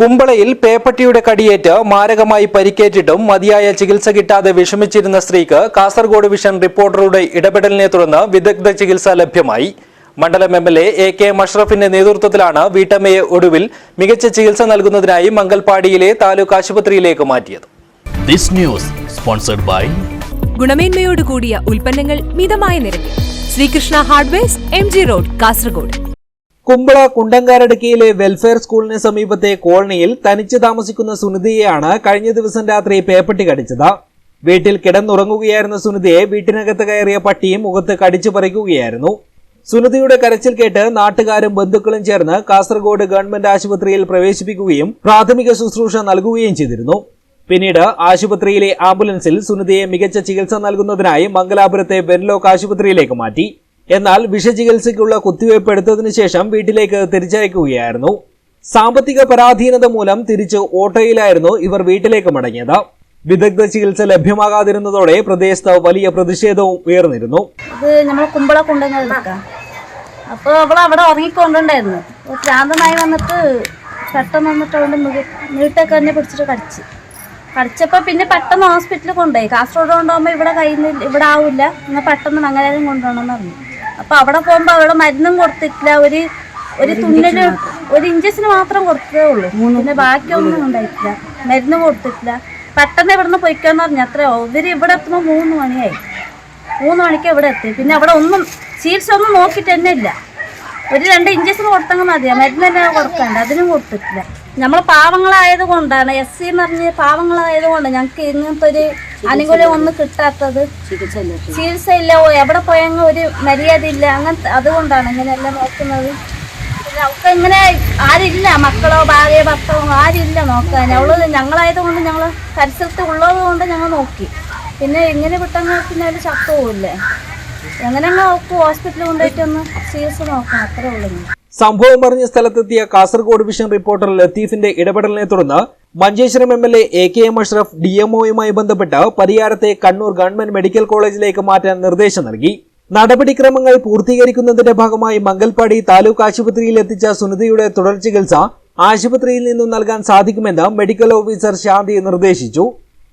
കുമ്പളയിൽ പേപ്പട്ടിയുടെ കടിയേറ്റ് മാരകമായി പരിക്കേറ്റിട്ടും മതിയായ ചികിത്സ കിട്ടാതെ വിഷമിച്ചിരുന്ന സ്ത്രീക്ക് കാസർഗോഡ് വിഷൻ റിപ്പോർട്ടറുടെ ഇടപെടലിനെ തുടർന്ന് വിദഗ്ധ ചികിത്സ ലഭ്യമായി. മണ്ഡലം M L A A K മഷ്റഫിന്റെ നേതൃത്വത്തിലാണ് വീട്ടമ്മയെ ഒടുവിൽ മികച്ച ചികിത്സ നൽകുന്നതിനായി മംഗൽപാടിയിലെ താലൂക്ക് ആശുപത്രിയിലേക്ക് മാറ്റിയത്. This news sponsored by ഗുണമേന്മയോട് കൂടിയ ഉൽപ്പന്നങ്ങൾ മിതമായ നിരക്കിൽ. Sreekrishna hardware M G road Kasaragod. Kumbla കുണ്ടങ്കാരടുക്കിയിലെ welfare സ്കൂളിന് സമീപത്തെ കോളനിയിൽ തനിച്ച് താമസിക്കുന്ന സുനിതയെയാണ് കഴിഞ്ഞ ദിവസം രാത്രി പേപ്പട്ടി കടിച്ചത്. വീട്ടിൽ കിടന്നുറങ്ങുകയായിരുന്ന സുനിതയെ വീട്ടിനകത്ത് കയറിയ പട്ടിയും മുഖത്ത് കടിച്ചു പറിക്കുകയായിരുന്നു. സുനിതയുടെ കരച്ചിൽ കേട്ട് നാട്ടുകാരും ബന്ധുക്കളും ചേർന്ന് കാസർഗോഡ് ഗവൺമെന്റ് ആശുപത്രിയിൽ പ്രവേശിപ്പിക്കുകയും പ്രാഥമിക ശുശ്രൂഷ നൽകുകയും ചെയ്തിരുന്നു. പിന്നീട് ആശുപത്രിയിലെ ആംബുലൻസിൽ സുനിതയെ മികച്ച ചികിത്സ നൽകുന്നതിനായി മംഗലാപുരത്തെ വെൻലോക്ക് ആശുപത്രിയിലേക്ക് മാറ്റി. എന്നാൽ വിഷചികിത്സയ്ക്കുള്ള കുത്തിവയ്പ് എടുത്തതിനു ശേഷം വീട്ടിലേക്ക് തിരിച്ചയക്കുകയായിരുന്നു. സാമ്പത്തിക പരാധീനത മൂലം തിരിച്ച് ഓട്ടോയിലായിരുന്നു ഇവർ വീട്ടിലേക്ക് മടങ്ങിയത്. വിദഗ്ധ ചികിത്സ ലഭ്യമാകാതിരുന്നതോടെ പ്രദേശത്ത് വലിയ പ്രതിഷേധവും ഉയർന്നിരുന്നു. ഇത് നമ്മൾ അപ്പോൾ അവൾ അവിടെ ഉറങ്ങിക്കൊണ്ടുണ്ടായിരുന്നു. ഭ്രാന്തനായി വന്നിട്ട് പെട്ടെന്ന് വന്നിട്ട് അവളുടെ മുഖ പിടിച്ചിട്ട് കടിച്ച്. കടിച്ചപ്പോൾ പിന്നെ പെട്ടെന്ന് ഹോസ്പിറ്റലിൽ കൊണ്ടുപോയി. കാസർഗോഡ് കൊണ്ടുപോകുമ്പോൾ ഇവിടെ കഴിയുന്നില്ല ഇവിടെ ആവില്ല. എന്നാൽ പെട്ടെന്ന് മംഗലാരം കൊണ്ടുപോകണമെന്ന് പറഞ്ഞു. അപ്പോൾ അവിടെ പോകുമ്പോ അവിടെ മരുന്നും കൊടുത്തിട്ടില്ല. ഒരു ഒരു തുന്നൽ ഒരു ഇഞ്ചസിന് മാത്രം കൊടുത്തേ ഉള്ളൂ. പിന്നെ ബാക്കിയൊന്നും ഉണ്ടായിട്ടില്ല. മരുന്ന് കൊടുത്തിട്ടില്ല. പെട്ടെന്ന് ഇവിടുന്ന് പൊയ്ക്കാന്ന് പറഞ്ഞു അത്രയോ ഇവർ ഇവിടെ എത്തുമ്പോൾ മൂന്ന് മണിയായി. മൂന്ന് മണിക്ക് ഇവിടെ എത്തി. പിന്നെ അവിടെ ഒന്നും ചികിത്സ ഒന്നും നോക്കിയിട്ട് തന്നെ ഇല്ല. ഒരു രണ്ട് ഇഞ്ചസിന് കൊടുത്തെങ്കിൽ മതിയാ. മരുന്ന് തന്നെ കൊടുക്കണ്ട. അതിനും കൊടുത്തിട്ടില്ല. നമ്മൾ പാവങ്ങളായത് കൊണ്ടാണ് എസ് സി എന്ന് പറഞ്ഞ പാവങ്ങളായത് കൊണ്ട് ഞങ്ങൾക്ക് ഇങ്ങനത്തെ ഒരു അനുകൂല്യം ഒന്നും കിട്ടാത്തത്. ചികിത്സ ഇല്ല ഓ എവിടെ പോയെങ്കിൽ ഒരു മര്യാദ ഇല്ല അങ്ങനത്തെ അതുകൊണ്ടാണ് ഇങ്ങനെയെല്ലാം നോക്കുന്നത്. അവൾക്ക് ഇങ്ങനെ ആരില്ല മക്കളോ ഭാര്യയോ ഭർത്താവോ ആരില്ല നോക്കാൻ. അവൾ ഞങ്ങളായത് കൊണ്ട് ഞങ്ങൾ പരിസരത്ത് ഉള്ളത് കൊണ്ട് ഞങ്ങൾ നോക്കി. പിന്നെ ഇങ്ങനെ വിട്ടങ്ങ് പിന്നെ ഒരു ശക്തവും പോവില്ലേ ഉള്ളൂ. സംഭവം പറഞ്ഞ സ്ഥലത്തെത്തിയ കാസർഗോഡ് വിഷൻ റിപ്പോർട്ടർ ലത്തീഫിന്റെ ഇടപെടലിനെ തുടർന്ന് Manjeshwaram M L A K M Ashraf D എംഒയുമായി ബന്ധപ്പെട്ട് പരിയാരത്തെ കണ്ണൂർ ഗവൺമെന്റ് മെഡിക്കൽ കോളേജിലേക്ക് മാറ്റാൻ നിർദ്ദേശം നൽകി. നടപടിക്രമങ്ങൾ പൂർത്തീകരിക്കുന്നതിന്റെ ഭാഗമായി മംഗൽപാടി താലൂക്ക് ആശുപത്രിയിൽ എത്തിച്ച സുനിതയുടെ തുടർ ചികിത്സ ആശുപത്രിയിൽ നിന്നും നൽകാൻ സാധിക്കുമെന്ന് മെഡിക്കൽ ഓഫീസർ ശാന്തി നിർദ്ദേശിച്ചു.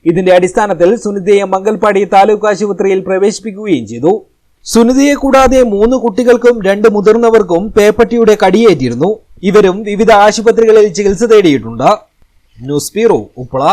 ഇതിന്റെ അടിസ്ഥാനത്തിൽ സുനിതയെ മംഗൽപാടി താലൂക്ക് ആശുപത്രിയിൽ പ്രവേശിപ്പിക്കുകയും ചെയ്തു. സുനിതയെ കൂടാതെ മൂന്ന് കുട്ടികൾക്കും രണ്ട് മുതിർന്നവർക്കും പേപ്പട്ടിയുടെ കടിയേറ്റിരുന്നു. ഇവരും വിവിധ ആശുപത്രികളിൽ ചികിത്സ തേടിയിട്ടുണ്ട്. News bureau Uppala.